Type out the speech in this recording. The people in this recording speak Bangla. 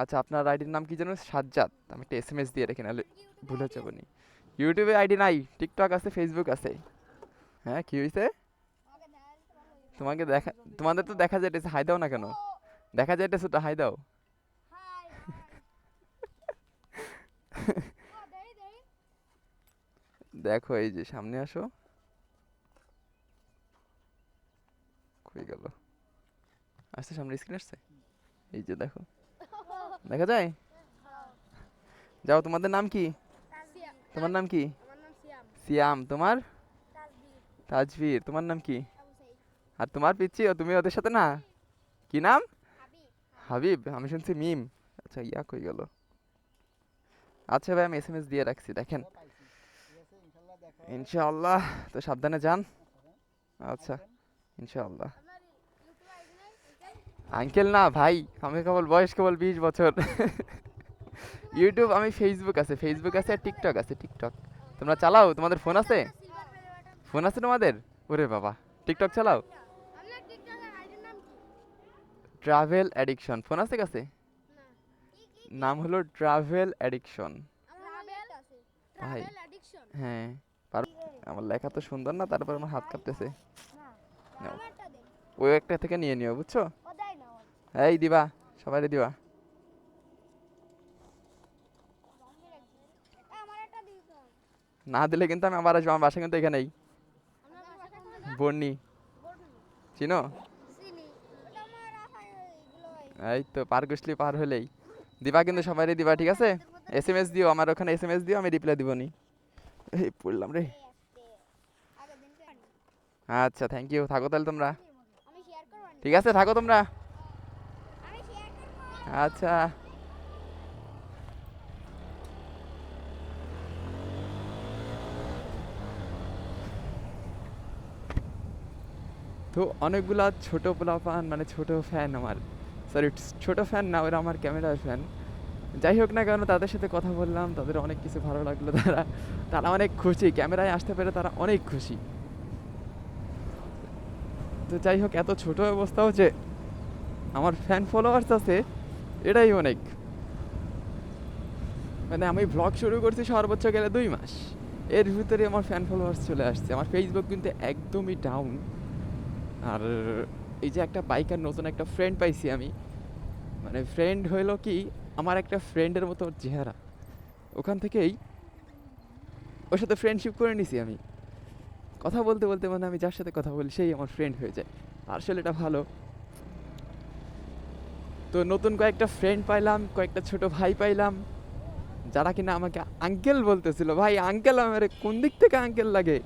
আচ্ছা আপনার আইডির নাম কি যেন? সাজ্জাদ। আমি একটা এস এম এস দিয়ে রেখে নাহলে ভুলে যাব নি। ইউটিউবে আইডি নাই, টিকটক আছে ফেসবুক আছে। হ্যাঁ কি হয়েছে তোমাকে দেখা, তোমাদের তো দেখা যাইতেছে, হাই দাও না কেন? দেখা যাইতেছে তো, হাই দাও। দেখো, এই যে সামনে আসো। কই গেল? আসছে, সামনে স্ক্রিন আসছে? এই যে দেখো। দেখা যায়? যাও, তোমাদের নাম কি? তোমার নাম কি? সিয়াম। তোমার? তাজভীর তোমার নাম কি? আর তোমার পিচ্ছি তুমি ওদের সাথে না? কি নাম? হাবিব। আমি শুনছি মিম। আচ্ছা ইয়া কই গেল? আচ্ছা ভাই, আমি এস এম এস দিয়ে রাখছি, দেখেন। ইনশাআল্লাহ, তো সাবধানে যান। আচ্ছা ইনশাআল্লাহ আপনার ইউটিউব আইডি নাই আঙ্কেল না, ভাই, আমি কেবল বয়স কেবল বিশ বছর। ইউটিউব আমি ফেসবুক আছে ফেসবুক আছে আর টিকটক আছে টিকটক তোমরা চালাও, তোমাদের ফোন আছে? ফোন আছে তোমাদের? ওরে বাবা টিকটক চালাও? ট্রাভেল অ্যাডিকশন ফোন আছে কাছে? নাম হলো ট্রাভেল অ্যাডিকশন ভাই। হ্যাঁ আমার লেখা তো সুন্দর না, তারপর আমার হাত কাঁপতেছে। ওই একটা থেকে নিয়ে নিও, বুঝছ? এই দিবা সবাই দিবা। না দিলে কিন্তু আমি আবার আসব আমার বাসা কিন্তু এখানেই। বর্ণি। চিনো? এই তো পার গুছলি পার হলেই। দিবা কিন্তু সবাই দিবা ঠিক আছে? এস এম এস দিও আমার ওখানে এস এম এস দিও আমি রিপ্লাই দিব নি এই পড়লাম রে। আচ্ছা থ্যাংক ইউ থাকো তাহলে তোমরা। ঠিক আছে থাকো তোমরা। আচ্ছা। তো অনেকগুলা ছোট পোলাপান মানে ছোট ফ্যান আমার। সরি ছোট ফ্যান না, ওরা আমার ক্যামেরার ফ্যান যাই হোক না কেন, তাদের সাথে কথা বললাম, তাদের অনেক কিছু ভালো লাগল তারা। তারা অনেক খুশি, ক্যামেরায় আসতে পেরে তারা অনেক খুশি। তো যাই হোক, এত ছোট অবস্থাও যে আমার ফ্যান ফলোয়ার্স আছে এটাই অনেক। মানে আমি ব্লগ শুরু করছি সর্বোচ্চ গেলে দুই মাস। এর ভিতরে আমার ফ্যান ফলোয়ার্স চলে আসছে। আমার ফেসবুক কিন্তু একদমই ডাউন আর এই যে একটা বাইকার নতুন একটা ফ্রেন্ড পাইছি আমি। মানে ফ্রেন্ড হইল কি, আমার একটা ফ্রেন্ডের মতো ওর চেহারা। ওখান থেকেই ওর সাথে ফ্রেন্ডশিপ করে নিছি আমি। কথা বলতে বলতে মানে আমি যার সাথে কথা বলি, সেই আমার ফ্রেন্ড হয়ে যায়। আসলে এটা ভালো। তো নতুন কয়েকটা ফ্রেন্ড পাইলাম, কয়েকটা ছোট ভাই পাইলাম, যারা কিনা আমাকে আঙ্কেল বলতেছিল। ভাই আঙ্কেল আমার কোন দিক থেকে আঙ্কেল লাগে?